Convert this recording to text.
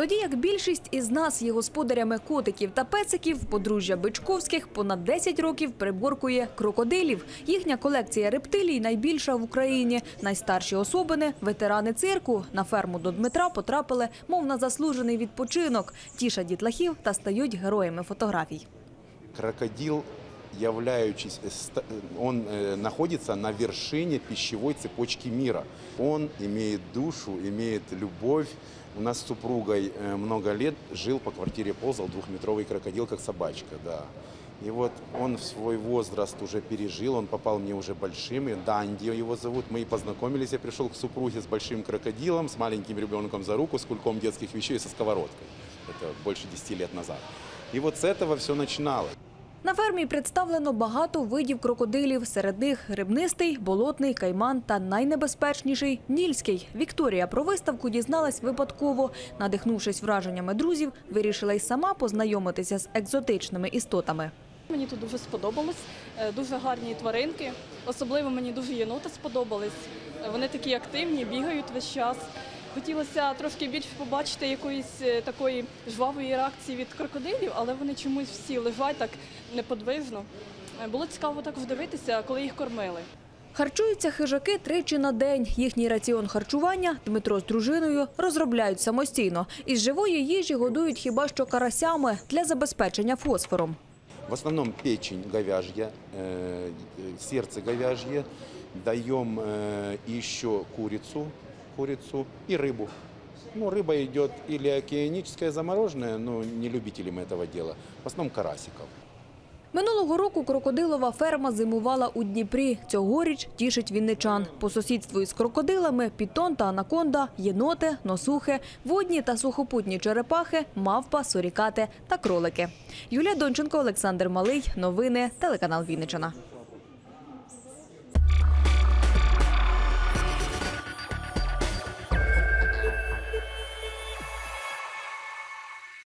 Тоді як більшість із нас є господарями котиків та пециків, подружжя Бичковських понад 10 років приборкує крокодилів. Їхня колекція рептилій найбільша в Україні. Найстарші особини ветерани цирку. На ферму до Дмитра потрапили, мов на заслужений відпочинок, тішать дітлахів та стають героями фотографій. Крокодил, являючись, ста- он э, находится на вершине пищевой цепочки мира. Он имеет душу, имеет любовь. У нас с супругой э, много лет жил по квартире, ползал двухметровый крокодил, как собачка, да. И вот он в свой возраст уже пережил, он попал мне уже большим, и Данди его зовут. Мы и познакомились, я пришел к супруге с большим крокодилом, с маленьким ребенком за руку, с кульком детских вещей и со сковородкой. Это больше 10 лет назад. И вот с этого все начиналось. На фермі представлено багато видів крокодилів. Серед них грибнистий, болотний, кайман та найнебезпечніший нільський. Вікторія про виставку дізналась випадково. Надихнувшись враженнями друзів, вирішила й сама познайомитися з екзотичними істотами. Мені тут дуже сподобалось, е, дуже гарні тваринки. Особливо мені дуже єноти сподобались. Е, Вони такі активні, бігають весь час. Хотілося трошки більше побачити якоїсь е, такої жвавої реакції від крокодилів, але вони чомусь всі лежать так неподвижно. Е, Було цікаво також дивитися, коли їх кормили. Харчуються хижаки тричі на день. Їхній раціон харчування Дмитро з дружиною розробляють самостійно. Із живої їжі годують хіба що карасями для забезпечення фосфором. В основном печень говяжья, э, э, сердце говяжье, даем э, еще курицу, курицу и рыбу. Ну, рыба идет или океаническая замороженная, но не любители мы этого дела, в основном карасиков. Минулого року крокодилова ферма зимувала у Дніпрі. Цьогоріч тішить вінничан. По сусідству із крокодилами пітон та анаконда, єноти, носухи, водні та сухопутні черепахи, мавпа, сурікати та кролики. Юлія Донченко, Олександр Малий. Новини. Телеканал Вінниччина.